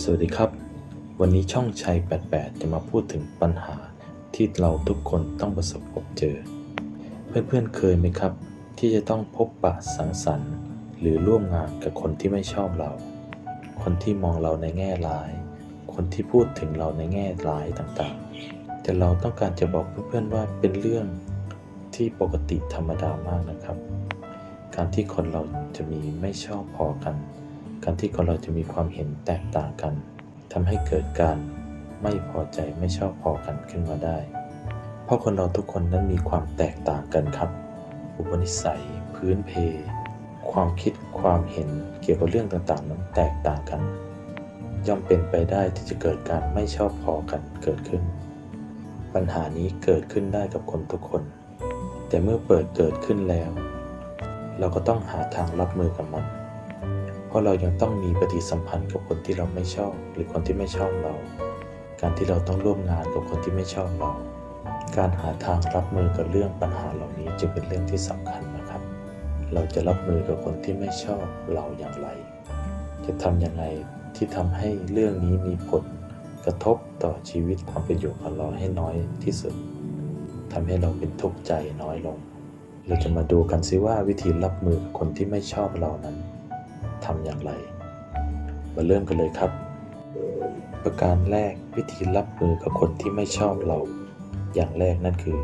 สวัสดีครับ วันนี้ช่องชัย 88 จะมาพูดถึงปัญหาที่เราทุกคนต้องประสบพบเจอ เพื่อนๆเคยไหมครับ ที่จะต้องพบปะสังสรรค์ หรือร่วมงานกับคนที่ไม่ชอบเรา คนที่มองเราในแง่ร้าย คนที่พูดถึงเราในแง่ร้ายต่างๆ แต่เราต้องการจะบอกเพื่อนๆว่าเป็นเรื่องที่ปกติธรรมดามากนะครับ การที่คนเราจะมีไม่ชอบพอกัน การที่คนเราจะมีความเห็นแตกต่างกันทำให้เกิดการไม่พอใจไม่ชอบพอกันขึ้นมาได้ เพราะคนเราทุกคนนั้นมีความแตกต่างกันครับ อุปนิสัย พื้นเพ ความคิดความเห็นเกี่ยวกับเรื่องต่างๆ นั้นแตกต่างกัน ย่อมเป็นไปได้ที่จะเกิดการไม่ชอบพอกันเกิดขึ้น ปัญหานี้เกิดขึ้นได้กับคนทุกคน แต่เมื่อเปิดเกิดขึ้นแล้ว เราก็ต้องหาทางรับมือกับมัน เพราะเรายังต้องมีปฏิสัมพันธ์กับคนที่เราไม่ชอบ หรือคนที่ไม่ชอบเรา การที่เราต้องร่วมงานกับคนที่ไม่ชอบเรา การหาทางรับมือกับเรื่องปัญหาเหล่านี้จึงเป็นเรื่องที่สำคัญนะครับ เราจะรับมือกับคนที่ไม่ชอบเราอย่างไร จะทำยังไงที่ทำให้เรื่องนี้มีผลกระทบต่อชีวิตความเป็นอยู่ของเราให้น้อยที่สุดทำให้เราเป็นทุกข์ใจน้อยลง เราจะมาดูกันซิว่าวิธีรับมือกับคนที่ไม่ชอบเรานั้น ทำอย่างไร มาเริ่มกันเลยครับ ประการแรกวิธีรับมือกับคนที่ไม่ชอบเรา อย่างแรกนั่นคือ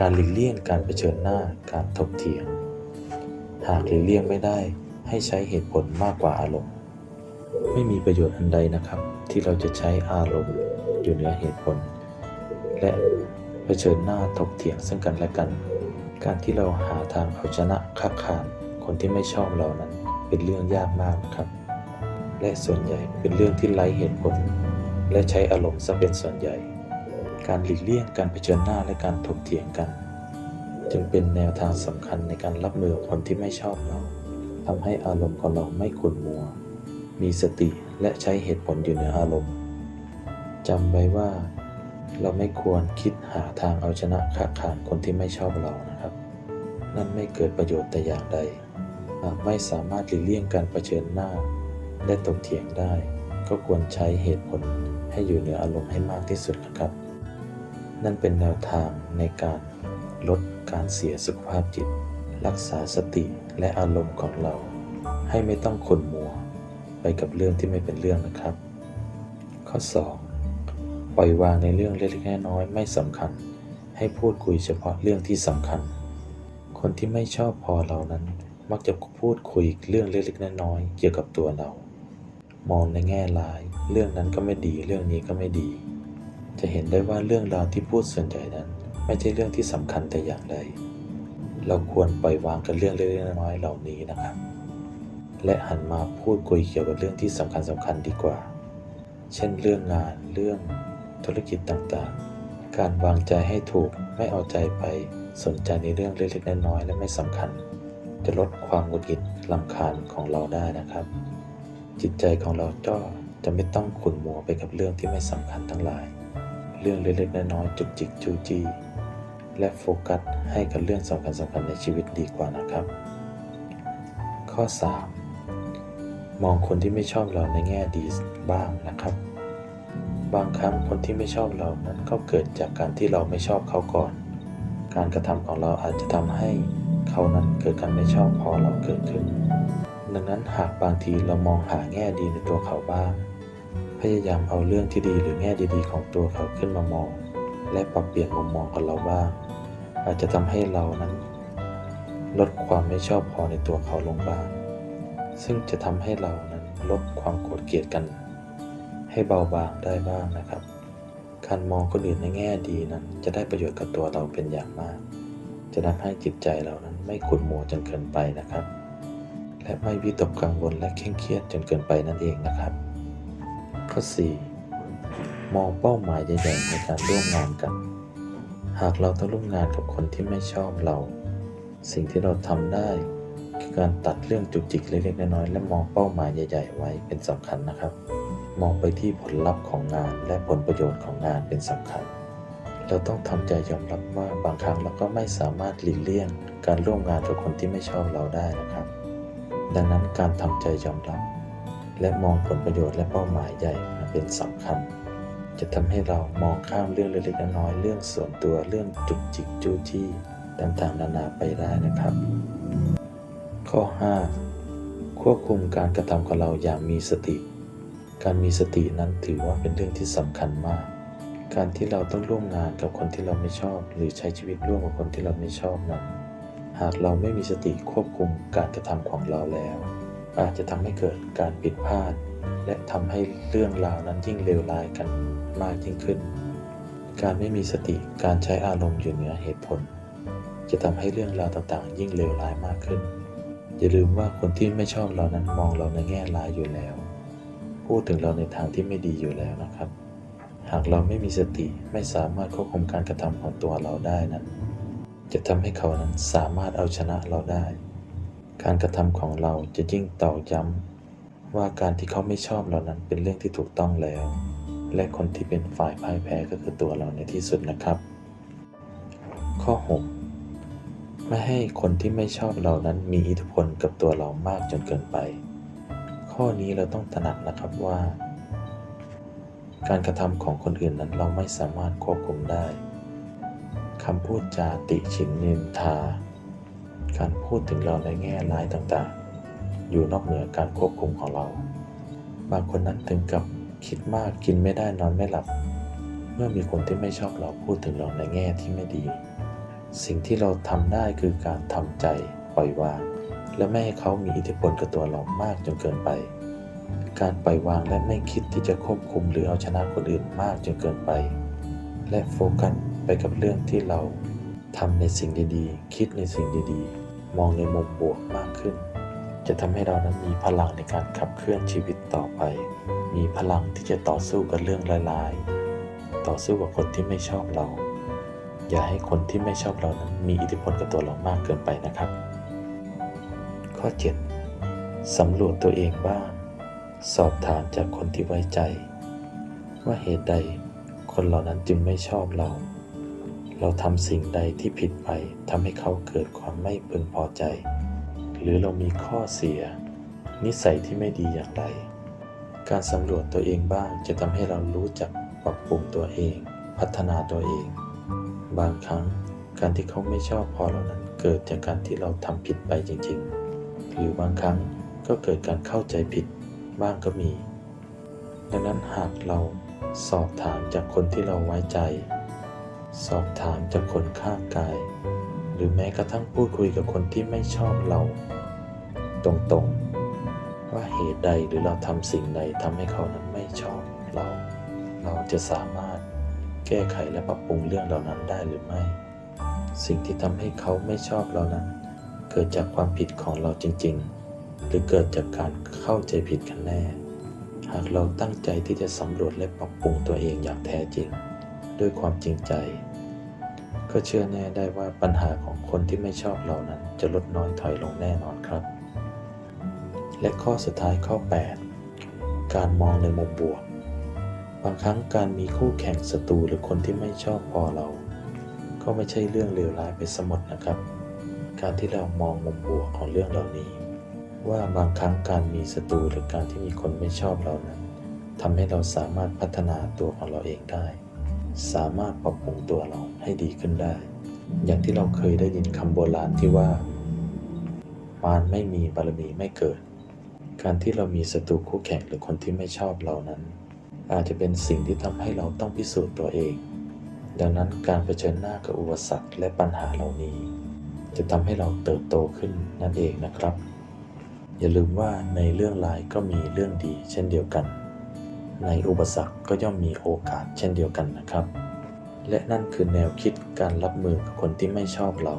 การหลีกเลี่ยงการเผชิญหน้าการถกเถียง หากหลีกเลี่ยงไม่ได้ให้ใช้เหตุผลมากกว่าอารมณ์ ไม่มีประโยชน์อันใดนะครับ ที่เราจะใช้อารมณ์อยู่เหนือเหตุผล และเผชิญหน้าถกเถียงซึ่งกันและกัน การที่เราหาทางเอาชนะคักคานคนที่ไม่ชอบเรานั้น เป็นเรื่องยากมากครับ และส่วนใหญ่เป็นเรื่องที่ไร้เหตุผล และใช้อารมณ์ซะเป็นส่วนใหญ่ การหลีกเลี่ยงการเผชิญหน้าและการถกเถียงกัน จึงเป็นแนวทางสำคัญในการรับมือคนที่ไม่ชอบเราทำให้อารมณ์ของเราไม่ขุ่นมัว มีสติและใช้เหตุผลอยู่เหนืออารมณ์จำไว้ว่าเราไม่ควรคิดหาทางเอาชนะขาดขานคนที่ไม่ชอบเรานะครับ นั่นไม่เกิดประโยชน์แต่อย่างใดากไม่สามารถหลีกเลี่ยงการรเผชิญหน้า และตกเถียงได้ ก็ควรใช้เหตุผลให้อยู่เหนืออารมณ์ให้มากที่สุดนะครับ นั่นเป็นแนวทางในการลดการเสียสุขภาพจิต รักษาสติและอารมณ์ของเรา ให้ไม่ต้องขุ่นมัว ไปกับเรื่องที่ไม่เป็นเรื่องนะครับ ข้อ 2 ปล่อยวางในเรื่องเล็กๆน้อยๆไม่สำคัญ ให้พูดคุยเฉพาะเรื่องที่สำคัญ คนที่ไม่ชอบพอเรานั้น มักจะพูดคุยเรื่องเล็กๆน้อยๆเกี่ยวกับตัวเรา มองในแง่ร้าย เรื่องนั้นก็ไม่ดี เรื่องนี้ก็ไม่ดี จะเห็นได้ว่าเรื่องราวที่พูดส่วนใหญ่นั้น ไม่ใช่เรื่องที่สำคัญแต่อย่างใด เราควรปล่อยวางกับเรื่องเล็กๆน้อยๆเหล่านี้นะครับ และหันมาพูดคุยเกี่ยวกับเรื่องที่สำคัญสำคัญดีกว่า เช่นเรื่องงาน เรื่องธุรกิจต่างๆ การวางใจให้ถูก ไม่เอาใจไป สนใจในเรื่องเล็กๆน้อยๆและไม่สำคัญ จะลดความหงุดหงิดลำคาญของเราได้นะครับ จิตใจของเราก็จะไม่ต้องขุ่นมัวไปกับเรื่องที่ไม่สำคัญทั้งหลาย เรื่องเล็กๆน้อยๆจุกจิกจูจี้ และโฟกัสให้กับเรื่องสำคัญสำคัญในชีวิตดีกว่านะครับ ข้อ 3 มองคนที่ไม่ชอบเราในแง่ดีบ้างนะครับ บางครั้งคนที่ไม่ชอบเรานั้นก็เกิดจากการที่เราไม่ชอบเขาก่อน การกระทำของเราอาจจะทำให้ เขานั้นเกิดการไม่ชอบพอเราเกิดขึ้น ดังนั้นหากบางทีเรามองหาแง่ดีในตัวเขาบ้าง พยายามเอาเรื่องที่ดีหรือแง่ดีๆ ของตัวเขาขึ้นมามอง และปรับเปลี่ยนมุมมองของเราบ้าง อาจจะทำให้เรานั้น ลดความไม่ชอบพอในตัวเขาลงบ้าง ซึ่งจะทำให้เรานั้นลดความโกรธเกลียดกัน ให้เบาบางได้บ้างนะครับ การมองคนอื่นในแง่ดีนั้นจะได้ประโยชน์กับตัวเราเป็นอย่างมาก จะทำให้จิตใจเรานั้นไม่ขุ่นมัวจนเกินไปนะครับ และไม่วิตกกังวลและเคร่งเครียดจนเกินไปนั่นเองนะครับ ข้อ 4 มองเป้าหมายใหญ่ๆในการร่วมงานกัน หากเราต้องร่วมงานกับคนที่ไม่ชอบเรา สิ่งที่เราทำได้คือการตัดเรื่องจุกจิกเล็กๆน้อยๆและมองเป้าหมายใหญ่ ๆ ไว้เป็นสำคัญนะครับ มองไปที่ผลลัพธ์ของงานและผลประโยชน์ของงานเป็นสำคัญ เราต้องทำใจยอมรับว่าบางครั้งเราก็ไม่สามารถหลีกเลี่ยง การร่วมงานกับคนที่ไม่ชอบเราได้นะครับ ดังนั้นการทำใจยอมรับ และมองผลประโยชน์และเป้าหมายใหญ่เป็นสำคัญ จะทำให้เรามองข้ามเรื่องเล็กๆน้อยๆเรื่องส่วนตัวเรื่องจุกจิกจู้จี้ต่างๆนานาไปได้นะครับ ข้อ 5 ควบคุมการกระทำของเราอย่างมีสติ การมีสตินั้นถือว่าเป็นเรื่องที่สำคัญมาก การที่เราต้องร่วมงานกับคนที่เราไม่ชอบ หรือใช้ชีวิตร่วมกับคนที่เราไม่ชอบนั้น หากเราไม่มีสติควบคุมการกระทำของเราแล้ว อาจจะทำให้เกิดการผิดพลาด และทำให้เรื่องราวนั้นยิ่งเลวร้ายกันมากยิ่งขึ้น การไม่มีสติการใช้อารมณ์อยู่เหนือเหตุผล จะทำให้เรื่องราวต่างๆ ยิ่งเลวร้ายมากขึ้น อย่าลืมว่าคนที่ไม่ชอบเรานั้นมองเราในแง่ร้ายอยู่แล้ว พูดถึงเราในทางที่ไม่ดีอยู่แล้วนะครับ หากเราไม่มีสติไม่สามารถควบคุมการกระทำของตัวเราได้นั้นจะทำให้เขานั้นสามารถเอาชนะเราได้ การกระทำของเราจะยิ่งตอกย้ำว่าการที่เขาไม่ชอบเรานั้นเป็นเรื่องที่ถูกต้องแล้ว และคนที่เป็นฝ่ายพ่ายแพ้ก็คือตัวเราในที่สุดนะครับ ข้อ 6 ไม่ให้คนที่ไม่ชอบเรานั้นมีอิทธิพลกับตัวเรามากจนเกินไป ข้อนี้เราต้องตระหนักนะครับว่า การกระทำของคนอื่นนั้นเราไม่สามารถควบคุมได้คำพูดจาติฉินนินทา การพูดถึงเราในแง่ร้ายต่างๆ อยู่นอกเหนือการควบคุมของเรา บางคนนั้นถึงกับคิดมากกินไม่ได้นอนไม่หลับ เมื่อมีคนที่ไม่ชอบเราพูดถึงเราในแง่ที่ไม่ดี สิ่งที่เราทำได้คือการทำใจปล่อยวาง และไม่ให้เขามีอิทธิพลกับตัวเรามากจนเกินไป การปล่อยวางและไม่คิดที่จะควบคุมหรือเอาชนะคนอื่นมากจนเกินไป และโฟกัสไปกับเรื่องที่เราทำในสิ่งดีๆ คิดในสิ่งดีๆ มองในมุมบวกมากขึ้น จะทำให้เรานั้นมีพลังในการขับเคลื่อนชีวิตต่อไป มีพลังที่จะต่อสู้กับเรื่องร้ายๆ ต่อสู้กับคนที่ไม่ชอบเรา อย่าให้คนที่ไม่ชอบเรานั้นมีอิทธิพลกับตัวเรามากเกินไปนะครับ ข้อ 7. สำรวจตัวเองบ้าง สอบถามจากคนที่ไว้ใจ ว่าเหตุใดคนเหล่านั้นจึงไม่ชอบเรา เราทำสิ่งใดที่ผิดไปทำให้เขาเกิดความไม่พึงพอใจ หรือเรามีข้อเสีย นิสัยที่ไม่ดีอย่างไร การสำรวจตัวเองบ้างจะทำให้เรารู้จักปรับปรุงตัวเอง พัฒนาตัวเอง บางครั้งการที่เขาไม่ชอบพอเรานั้นเกิดจากการที่เราทำผิดไปจริงๆ หรือบางครั้งก็เกิดการเข้าใจผิด บ้างก็มี ดังนั้นหากเราสอบถามจากคนที่เราไว้ใจ สอบถามจากคนข้างกาย หรือแม้กระทั่งพูดคุยกับคนที่ไม่ชอบเรา ตรงๆ ว่าเหตุใดหรือเราทำสิ่งใดทำให้เขานั้นไม่ชอบเรา เราจะสามารถแก้ไขและปรับปรุงเรื่องเหล่านั้นได้หรือไม่ สิ่งที่ทำให้เขาไม่ชอบเรานั้น เกิดจากความผิดของเราจริง ๆ หรือเกิดจากการเข้าใจผิดกันแน่ หากเราตั้งใจที่จะสำรวจและปรับปรุงตัวเองอย่างแท้จริง ด้วยความจริงใจ ก็เชื่อแน่ได้ว่าปัญหาของคนที่ไม่ชอบเรานั้นจะลดน้อยถอยลงแน่นอนครับ และข้อสุดท้ายข้อ 8 การมองในมุมบวก บางครั้งการมีคู่แข่งศัตรูหรือคนที่ไม่ชอบพอเรา ก็ไม่ใช่เรื่องเลวร้ายไปสมดนะครับ การที่เรามองมุมบวกของเรื่องเหล่านี้ ว่าบางครั้งการมีศัตรูหรือการที่มีคนไม่ชอบเรานั้นทำให้เราสามารถพัฒนาตัวของเราเองได้ สามารถปรับปรุงตัวเราให้ดีขึ้นได้ อย่างที่เราเคยได้ยินคำโบราณที่ว่า มารไม่มีบารมีไม่เกิด การที่เรามีศัตรูคู่แข่งหรือคนที่ไม่ชอบเรานั้น อาจจะเป็นสิ่งที่ทำให้เราต้องพิสูจน์ตัวเอง ดังนั้นการเผชิญหน้ากับอุปสรรคและปัญหาเหล่านี้ จะทำให้เราเติบโตขึ้นนั่นเองนะครับ อย่าลืมว่าในเรื่องร้ายก็มีเรื่องดีเช่นเดียวกัน ในอุปสรรคก็ย่อมมีโอกาสเช่นเดียวกันนะครับ และนั่นคือแนวคิดการรับมือกับคนที่ไม่ชอบเรา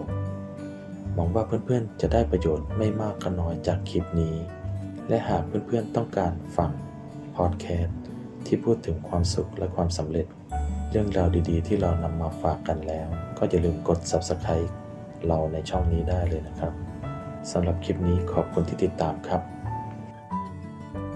หวังว่าเพื่อนๆจะได้ประโยชน์ไม่มากก็น้อยจากคลิปนี้ และหากเพื่อนๆต้องการฟังพอดแคสต์ที่พูดถึงความสุขและความสำเร็จ เรื่องราวดีๆ ที่เรานำมาฝากกันแล้ว ก็อย่าลืมกด Subscribe เราในช่องนี้ได้เลยนะครับ สำหรับคลิปนี้ขอบคุณที่ติดตามครับ